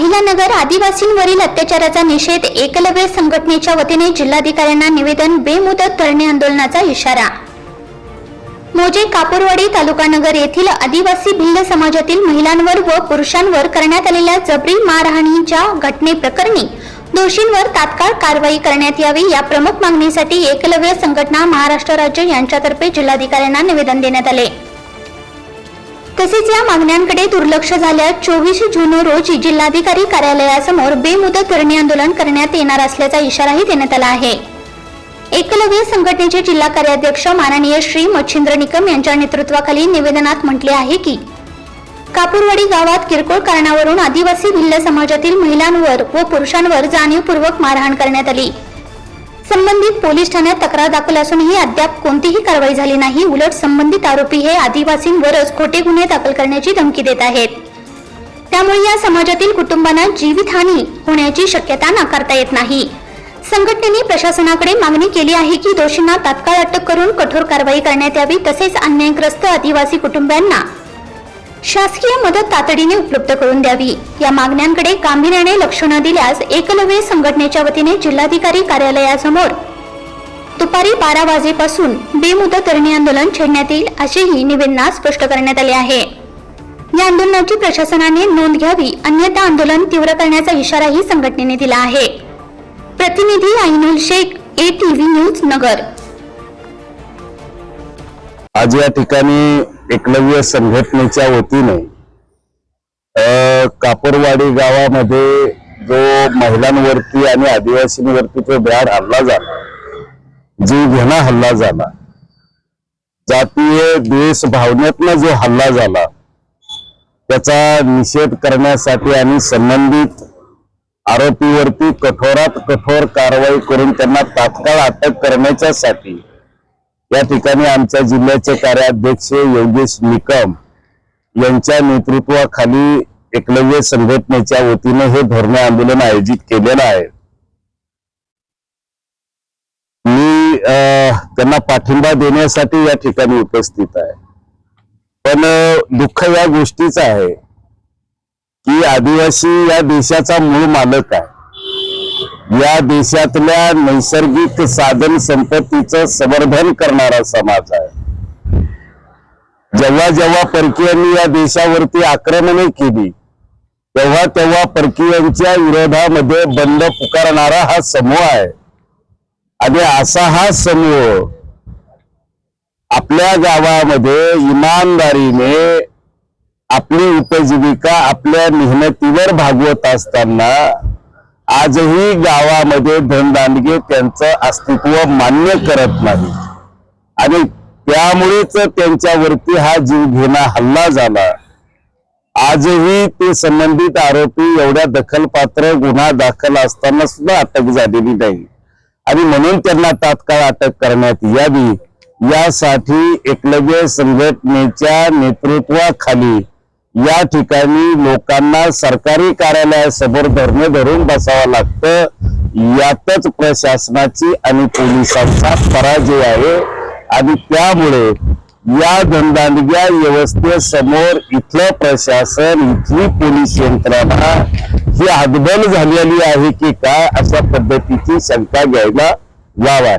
अहिल्यानगर आदिवासींवरील अत्याचाराचा निषेध एकलव्य संघटनेच्या वतीने जिल्हाधिकाऱ्यांना निवेदन बेमुदत धरणे आंदोलनाचा इशारा. मोजे कापूरवाडी तालुका नगर येथील आदिवासी भिल्ल समाजातील महिलांवर व पुरुषांवर करण्यात आलेल्या जबरी मारहाणीच्या घटनेप्रकरणी दोषींवर तात्काळ कारवाई करण्यात यावी या प्रमुख मागणीसाठी एकलव्य संघटना महाराष्ट्र राज्य यांच्यातर्फे जिल्हाधिकाऱ्यांना निवेदन देण्यात आले. तसेच या मागण्यांकडे दुर्लक्ष झाल्यास चोवीस जून रोजी जिल्हाधिकारी कार्यालयासमोर बेमुदत धरणे आंदोलन करण्यात येणार असल्याचा इशाराही देण्यात आला आहे. एकलव्य संघटनेचे जिल्हा कार्याध्यक्ष माननीय श्री मच्छिंद्र निकम यांच्या नेतृत्वाखाली निवेदनात म्हटले आहे की कापूरवाडी गावात किरकोळ कारणावरून आदिवासी भिल्ल समाजातील महिलांवर व पुरुषांवर जाणीवपूर्वक मारहाण करण्यात आली. संबंधित पोलीस ठाण्यात तक्रार दाखल असूनही अद्याप कोणतीही कारवाई झाली नाही. उलट संबंधित आरोपी हे आदिवासींवरच खोटे गुन्हे दाखल करण्याची धमकी देत आहेत. त्यामुळे या समाजातील कुटुंबांना जीवितहानी होण्याची शक्यता नाकारता येत नाही. संघटनेने प्रशासनाकडे मागणी केली आहे की दोषींना तात्काळ अटक करून कठोर कारवाई करण्यात यावी तसेच अन्यायग्रस्त आदिवासी कुटुंबांना शासकीय मदत तातडीने उपलब्ध करून द्यावी. या मागण्यांकडे गांभीर्याने लक्ष न दिल्यास एकलव्य संघटनेच्या वतीने जिल्हाधिकारी कार्यालयासमोर दुपारी बारा वाजेपासून बेमुदत धरणे आंदोलन छेडण्यात येईल असेही निवेदनात स्पष्ट करण्यात आले आहे. या आंदोलनाची प्रशासनाने नोंद घ्यावी अन्यथा आंदोलन तीव्र करण्याचा इशाराही संघटनेने दिला आहे. प्रतिनिधी Ainul Shaikh A TV news Nagar. आज या ठिकाणी एकलव्य संघटनेच्या वतीने कापूरवाडी गावामध्ये जो महिलांवरती आणि आदिवासींवरती जो बॅड हल्ला झाला जीव घेणा हल्ला झाला जातीय द्वेष भावनेतनं जो हल्ला झाला त्याचा निषेध करण्यासाठी आणि संबंधित आरोपीवरती कठोरात कठोर कारवाई करून त्यांना तात्काळ अटक करण्याच्यासाठी या ठिकाणी आमच्या जिल्ह्याचे कार्याध्यक्ष योगेश निकम यांच्या नेतृत्वाखाली एकलव्य संघटनेच्या वतीने हे धरणे आंदोलन आयोजित केलेलं आहे. मी त्यांना पाठिंबा देण्यासाठी या ठिकाणी उपस्थित आहे. पण दुःख या गोष्टीचं आहे की आदिवासी या देशाचा मूळ मालक आहे. या देशातल्या नैसर्गिक साधन संपत्तीचं संवर्धन करणारा समाज आहे. जेव्हा जेव्हा परकीयांनी या देशावरती आक्रमणे केली तेव्हा तेव्हा परकीयांच्या विरोधामध्ये बंद पुकारणारा हा समूह आहे. आणि असा हा समूह आपल्या गावामध्ये इमानदारीने आपली उपजीविका आपल्या मेहनतीवर भागवत असताना आजही गावामध्ये धनदांडगे त्यांचं अस्तित्व मान्य करत नाही. आणि त्यामुळेच त्यांच्यावरती हा जीवघेणा हल्ला झाला. आजही ते संबंधित आरोपी एवढ्या दखलपात्र गुन्हा दाखल असताना सुद्धा अटक झालेली नाही. आणि म्हणून त्यांना तात्काळ अटक करण्यात यावी. यासाठी एकलव्य संघटनेच्या नेतृत्वाखाली या ठिकाणी लोकांना सरकारी कार्यालयासमोर धरणे धरून बसावं लागतं. यातच प्रशासनाची आणि पोलिसांचा पराजय आहे. आणि त्यामुळे या धनदांडग्या व्यवस्थेसमोर इथलं प्रशासन इथली पोलीस यंत्रणा ही हदबल झालेली आहे की काय अशा पद्धतीची शंका घ्यायला यावा